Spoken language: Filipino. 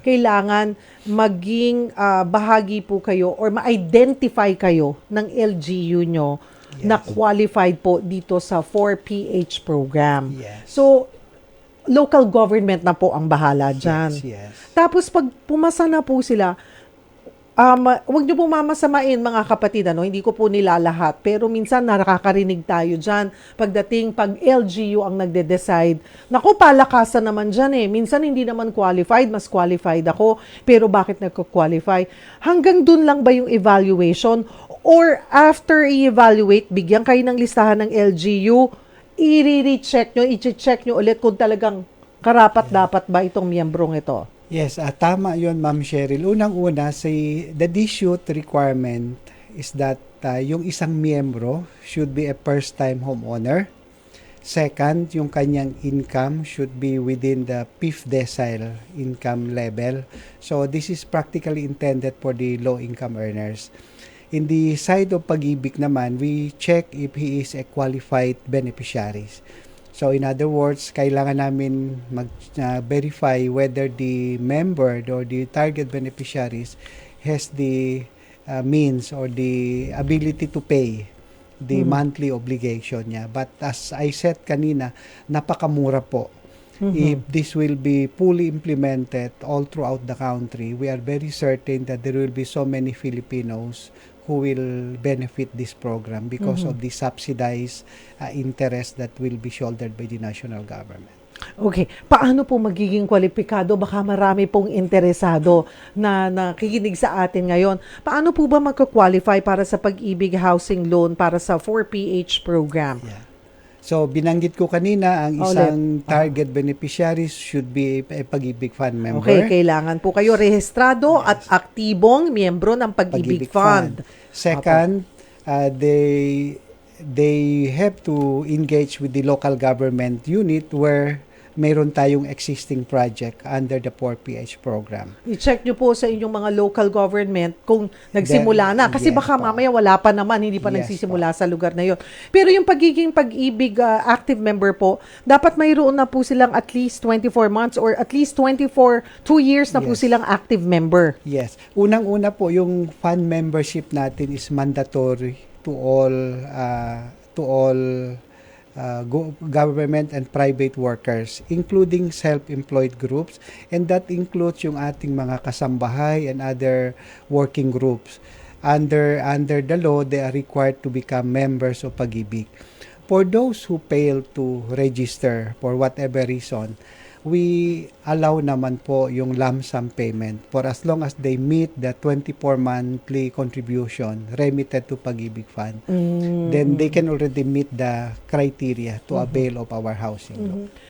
kailangan maging ah, bahagi po kayo or ma-identify kayo ng LGU nyo na qualified po dito sa 4PH program. Yes. So, local government na po ang bahala dyan. Yes, yes. Tapos pag pumasa na po sila, um, wag niyo po mamasamain mga kapatid, ano? hindi ko po nilalahat. Pero minsan nakakarinig tayo dyan. Pagdating, pag LGU ang nagde-decide, naku, palakasan naman dyan eh. Minsan hindi naman qualified, mas qualified ako. Pero bakit nagko-qualify? Hanggang dun lang ba yung evaluation? Or after i-evaluate, bigyan kayo ng listahan ng LGU, i-recheck nyo, i-check nyo ulit kung talagang karapat dapat ba itong miyembrong ito. Yes, ah, tama yon Ma'am Cheryl. Unang-una, si the DSUT requirement is that ah, yung isang miyembro should be a first-time homeowner. Second, yung kanyang income should be within the fifth decile income level. So this is practically intended for the low-income earners. In the side of pag-ibig naman, we check if he is a qualified beneficiaries. So in other words, kailangan namin mag-verify whether the member or the target beneficiaries has the uh, means or the ability to pay the monthly obligation niya. But as I said kanina, napakamura po. If this will be fully implemented all throughout the country, we are very certain that there will be so many Filipinos who will benefit this program because of the subsidized uh, interest that will be shouldered by the national government. Okay, paano po magiging kwalipikado? Baka marami pong interesado na nakikinig sa atin ngayon. Paano po ba magka-qualify para sa pag-ibig housing loan para sa 4PH program? Yeah. So, binanggit ko kanina, ang Ulit. isang target beneficiaries should be a pag-ibig fund member. Okay, kailangan po kayo rehistrado at aktibong miyembro ng Pag-ibig, Fund. Second, uh, they they have to engage with the local government unit where mayroon tayong existing project under the 4PH program. I-check nyo po sa inyong mga local government kung nagsimula na. Kasi yes baka po. mamaya wala pa naman, hindi pa Yes nagsisimula sa lugar na yon. Pero yung pagiging pag-ibig ah, active member po, dapat mayroon na po silang at least 24 months or at least 24, 2 years na po Yes. silang active member. Yes. Unang-una po, yung fund membership natin is mandatory to all uh, to all uh, go- government and private workers, including self-employed groups, and that includes yung ating mga kasambahay and other working groups. Under under the law, they are required to become members of Pag-ibig. For those who fail to register for whatever reason, we allow naman po yung lump sum payment for as long as they meet the 24 monthly contribution remitted to Pag-ibig Fund. Mm. Then they can already meet the criteria to avail of our housing loan.